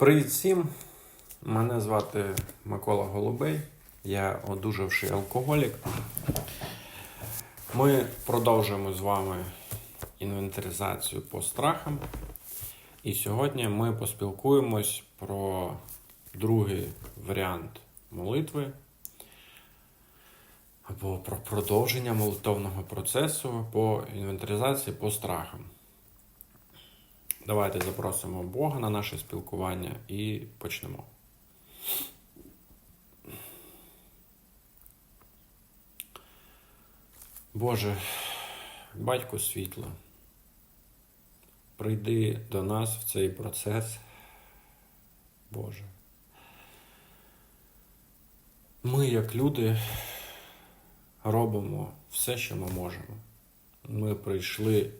Привіт всім! Мене звати Микола Голубей. Я одужавший алкоголік. Ми продовжуємо з вами інвентаризацію по страхам. І сьогодні ми поспілкуємось про другий варіант молитви або про продовження молитовного процесу по інвентаризації по страхам. Давайте запросимо Бога на наше спілкування і почнемо. Боже, батько світла, прийди до нас в цей процес, Боже. Ми, як люди, робимо все, що ми можемо. Ми прийшли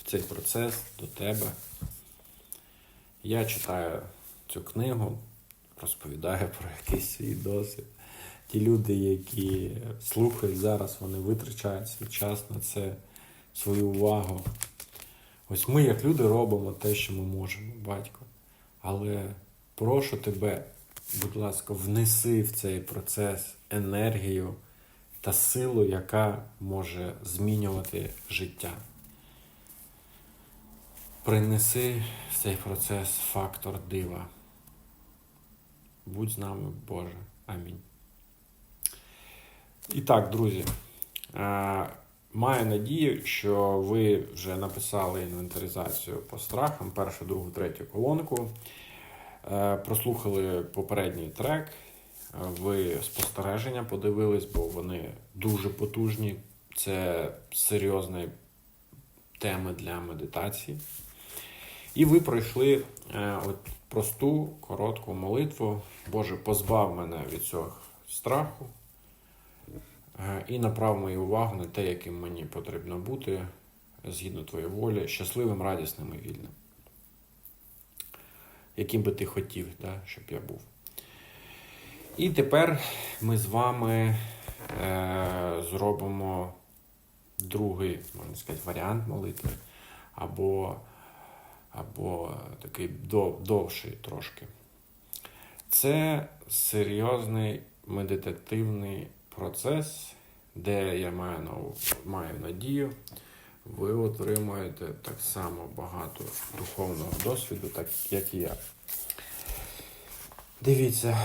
в цей процес до тебе. Я читаю цю книгу, розповідаю про якийсь свій досвід. Ті люди, які слухають зараз, вони витрачають свій час на це, свою увагу. Ось ми, як люди, робимо те, що ми можемо, батько. Але прошу тебе, будь ласка, внеси в цей процес енергію та силу, яка може змінювати життя. Принеси в цей процес фактор дива. Будь з нами, Боже. Амінь. І так, друзі, е, маю надію, що ви вже написали інвентаризацію по страхам, першу, другу, третю колонку. Е, Прослухали попередній трек, ви спостереження подивились, бо вони дуже потужні. Це серйозні теми для медитації. І ви пройшли е, от просту, коротку молитву. Боже, позбав мене від цього страху е, і направ мою увагу на те, яким мені потрібно бути згідно твоєї волі, щасливим, радісним і вільним. Яким би ти хотів, да, щоб я був. І тепер ми з вами е, зробимо другий, можна сказати, варіант молитви, або або такий дов, довший трошки. Це серйозний медитативний процес, де я маю, маю надію, ви отримуєте так само багато духовного досвіду, так як і я. Дивіться,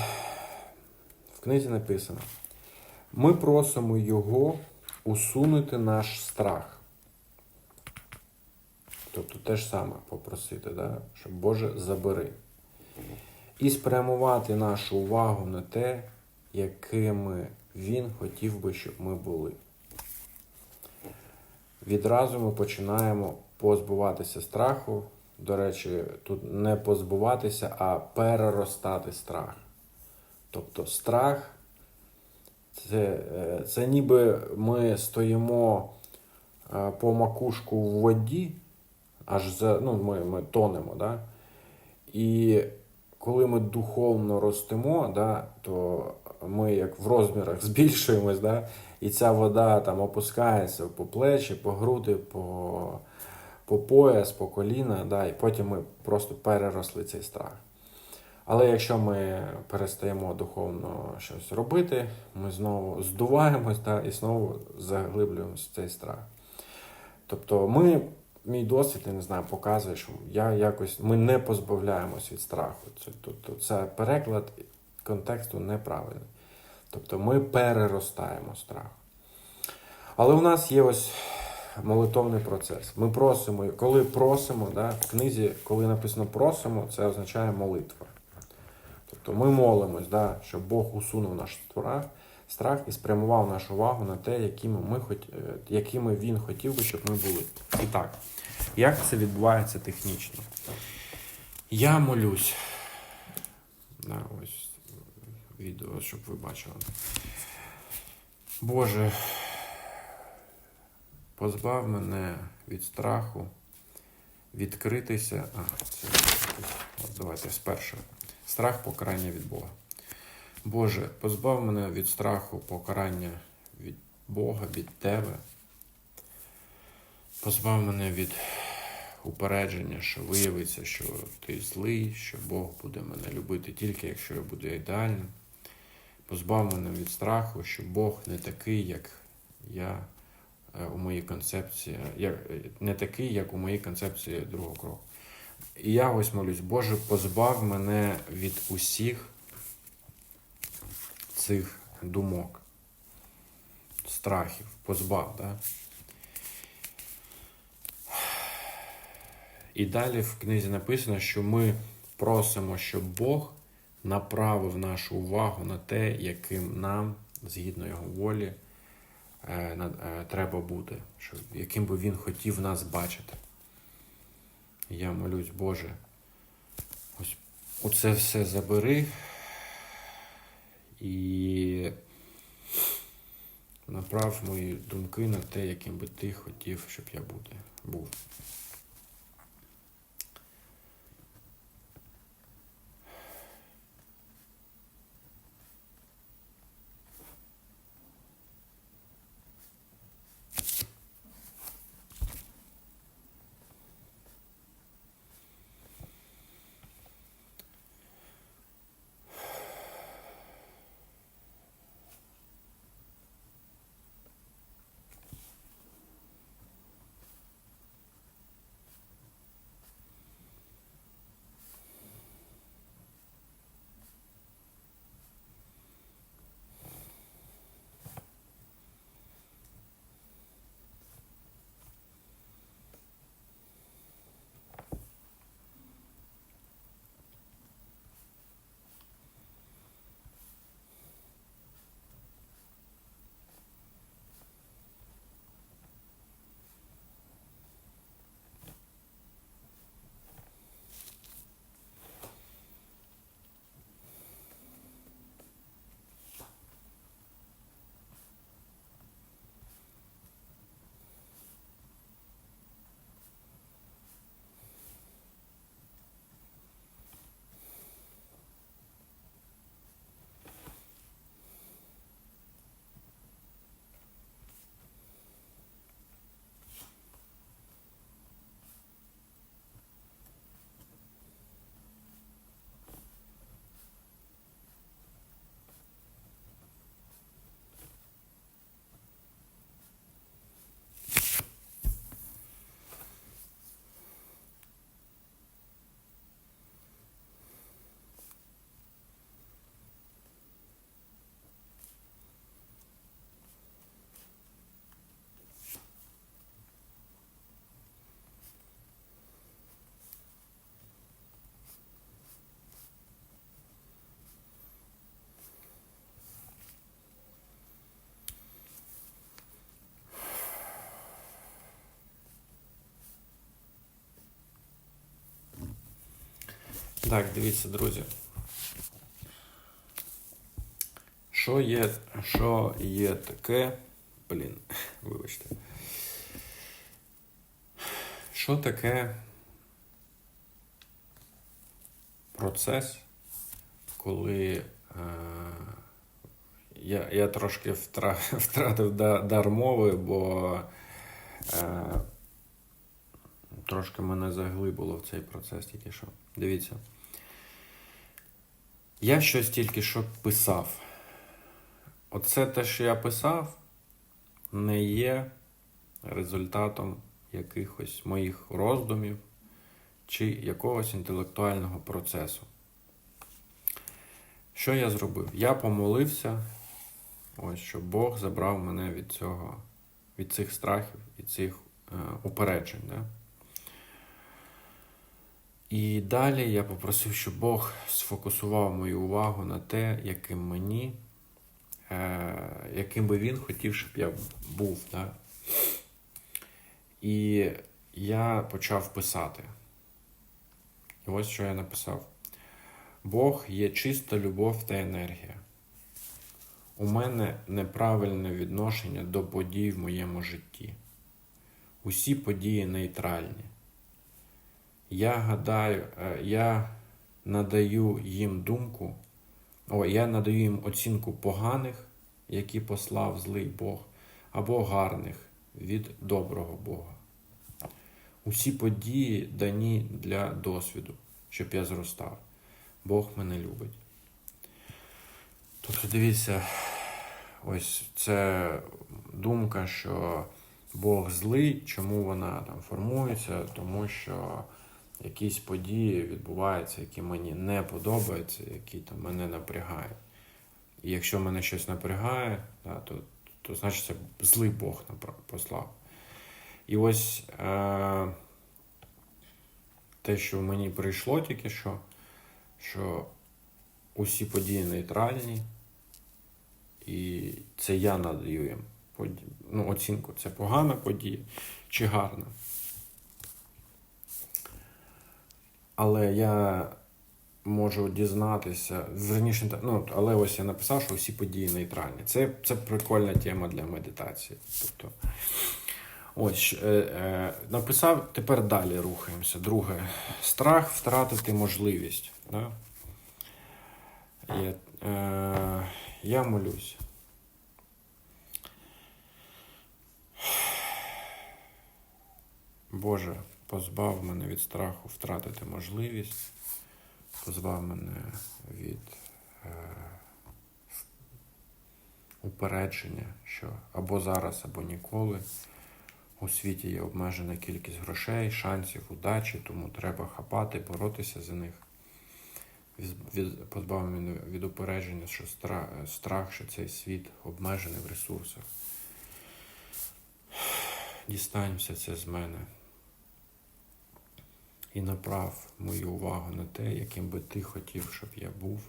в книзі написано: ми просимо його усунути наш страх. Тобто те ж саме попросити, да? щоб Боже забери. І спрямувати нашу увагу на те, якими Він хотів би, щоб ми були. Відразу ми починаємо позбуватися страху. До речі, тут не позбуватися, а переростати страх. Тобто страх це, е, це ніби ми стоїмо е, по макушку в воді аж за, ну, ми, ми тонемо, да? і коли ми духовно ростемо, да, то ми як в розмірах збільшуємось, да? і ця вода там опускається по плечі, по груди, по, по пояс, по коліна, да? і потім ми просто переросли цей страх. Але якщо ми перестаємо духовно щось робити, ми знову здуваємось да, і знову заглиблюємося в цей страх. Тобто ми мій досвід, я не знаю, показує, що я якось ми не позбавляємось від страху. Це, тобто, це переклад контексту неправильний. Тобто ми переростаємо страх. Але у нас є ось молитовний процес. Ми просимо, коли просимо, да, в книзі, коли написано просимо, це означає молитва. Тобто ми молимось, да, щоб Бог усунув наш страх, страх і спрямував нашу увагу на те, якими, ми хот... е, якими він хотів би, щоб ми були. І так, як це відбувається технічно? Я молюсь. На ось відео, щоб ви бачили. Боже, позбав мене від страху, відкритися. А, це, от давайте спершу. Страх покарання від Бога. Боже, позбав мене від страху покарання від Бога, від Тебе. Позбав мене від упередження, що виявиться, що ти злий, що Бог буде мене любити тільки якщо я буду ідеальним. Позбав мене від страху, що Бог не такий, як я е, у моїй концепції, як, не такий, як у моїй концепції другого кроку. І я ось молюсь, Боже, позбав мене від усіх цих думок, страхів, позбав. Да? І далі в книзі написано, що ми просимо, щоб Бог направив нашу увагу на те, яким нам, згідно його волі, е, е, треба бути, яким би він хотів нас бачити. Я молюсь, Боже, ось оце все забери і направ мої думки на те, яким би ти хотів, щоб я буде, був. Так, дивіться, друзі. Що є, що є таке. Блін, вибачте. Що таке процес, коли е, я, я трошки втратив дар мови, бо е, трошки мене заглибило в цей процес тільки що. Дивіться. Я щось тільки що писав. Оце те, що я писав, не є результатом якихось моїх роздумів чи якогось інтелектуального процесу. Що я зробив? Я помолився, ось, щоб Бог забрав мене від цього, від цих страхів і цих е, упереджень. Да? І далі я попросив, щоб Бог сфокусував мою увагу на те, яким мені, е, яким би він хотів, щоб я був. Да? І я почав писати. І ось що я написав: Бог є чиста любов та енергія. У мене неправильне відношення до подій в моєму житті. Усі події нейтральні. Я гадаю, е, я надаю їм думку, о, я надаю їм оцінку поганих, які послав злий Бог, або гарних від доброго Бога. Усі події дані для досвіду, щоб я зростав. Бог мене любить. Тобто, дивіться, ось це думка, що Бог злий, чому вона там формується, тому що якісь події відбуваються, які мені не подобаються, які там мене напрягають. І якщо мене щось напрягає, да, то, то значить це злий Бог послав. І ось е, те, що мені прийшло тільки що, що усі події нейтральні, і це я надаю їм ну, оцінку. Це погана подія чи гарна. Але я можу дізнатися, верніше, ну, але ось я написав, що всі події нейтральні. Це, це прикольна тема для медитації. Тобто, ось е, е, написав, тепер далі рухаємося. Друге, страх втратити можливість. Да? Я, е, я молюсь. Боже, позбав мене від страху втратити можливість, позбав мене від е, упередження, що або зараз, або ніколи. У світі є обмежена кількість грошей, шансів, удачі, тому треба хапати, боротися за них. Від, позбав мене від упередження, що страх, що цей світ обмежений в ресурсах. Дістань це з мене і направ мою увагу на те, яким би ти хотів, щоб я був.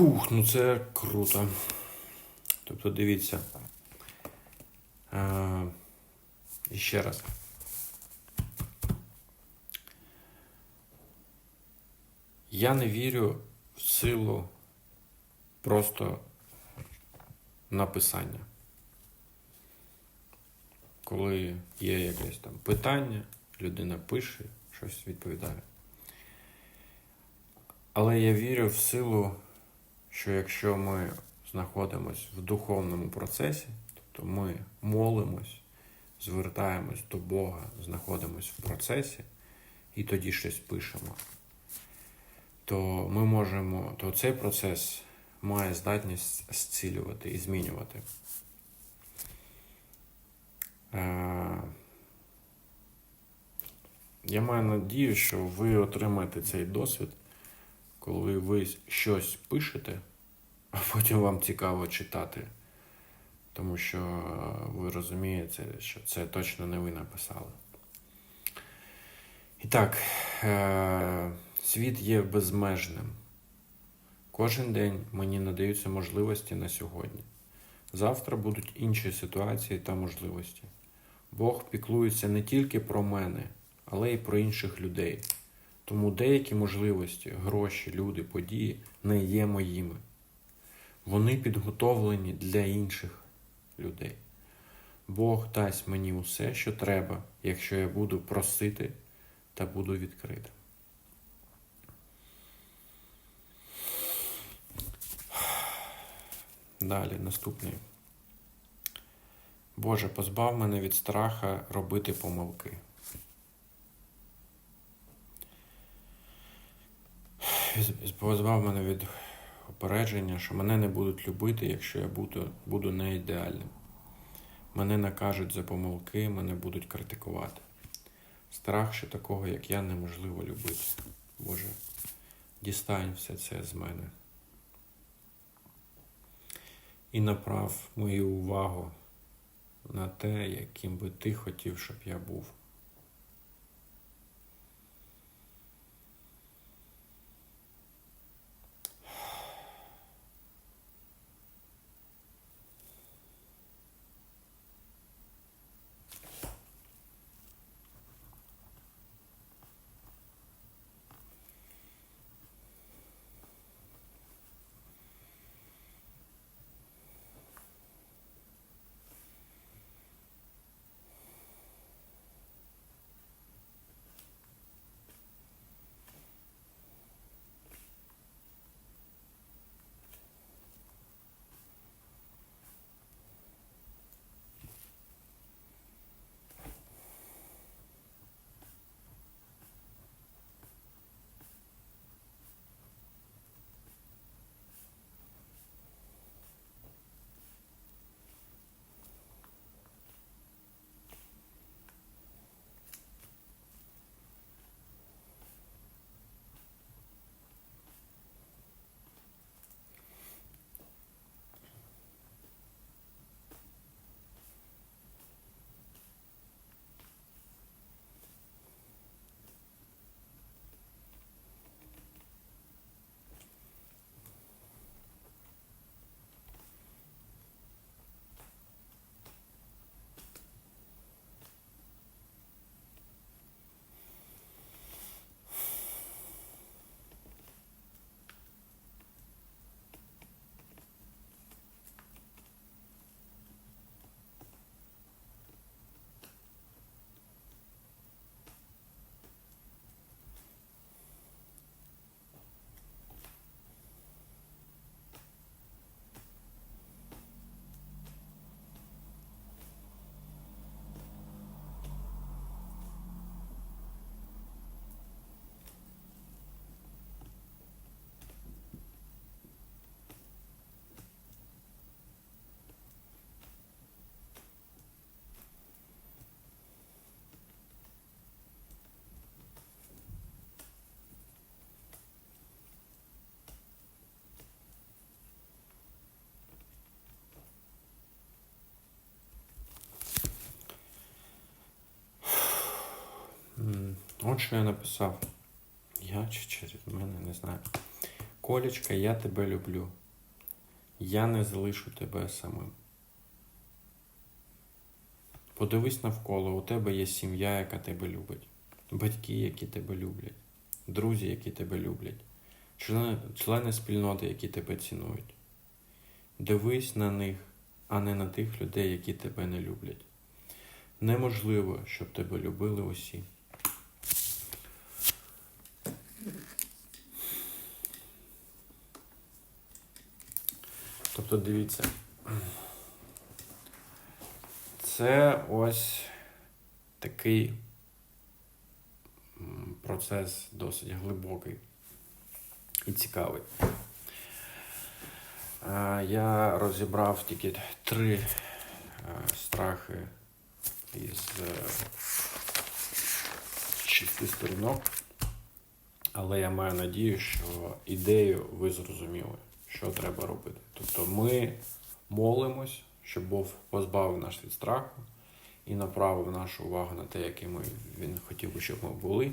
Фух, ну це круто. Тобто, дивіться. І ще раз. Я не вірю в силу просто написання. Коли є якесь там питання, людина пише, щось відповідає. Але я вірю в силу, що якщо ми знаходимося в духовному процесі, тобто ми молимось, звертаємось до Бога, знаходимося в процесі і тоді щось пишемо, то ми можемо, то цей процес має здатність зцілювати і змінювати. Е, Я маю надію, що ви отримаєте цей досвід, коли ви щось пишете, а потім вам цікаво читати. Тому що е, ви розумієте, що це точно не ви написали. І так, е, світ є безмежним. Кожен день мені надаються можливості на сьогодні. Завтра будуть інші ситуації та можливості. Бог піклується не тільки про мене, але й про інших людей. Тому деякі можливості, гроші, люди, події не є моїми. Вони підготовлені для інших людей. Бог дасть мені усе, що треба, якщо я буду просити та буду відкритим. Далі, наступний. Боже, позбав мене від страха робити помилки. Позбав мене від попередження, що мене не будуть любити, якщо я буду, буду не ідеальним. Мене накажуть за помилки, мене будуть критикувати. Страх, що такого, як я, неможливо любити. Боже, дістань все це з мене. І направ мою увагу на те, яким би ти хотів, щоб я був. От що я написав. Я чи через мене не знаю. Колечка, я тебе люблю. Я не залишу тебе самим. Подивись навколо, у тебе є сім'я, яка тебе любить, батьки, які тебе люблять, друзі, які тебе люблять, члени, члени спільноти, які тебе цінують. Дивись на них, а не на тих людей, які тебе не люблять. Неможливо, щоб тебе любили усі. Тобто дивіться. Це ось такий процес досить глибокий і цікавий. Я розібрав тільки три е, страхи із е, шести сторінок, але я маю надію, що ідею ви зрозуміли, що треба робити. Тобто ми молимось, щоб Бог позбавив нас від страху і направив нашу увагу на те, якими він хотів би, щоб ми були.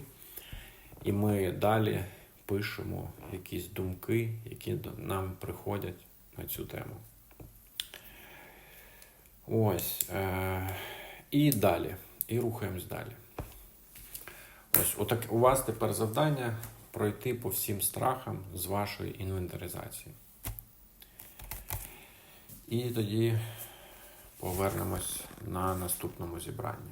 І ми далі пишемо якісь думки, які нам приходять на цю тему. Ось. Е- і далі. І рухаємось далі. Ось, отак, у вас тепер завдання пройти по всім страхам з вашої інвентаризації. І тоді повернемось на наступному зібранні.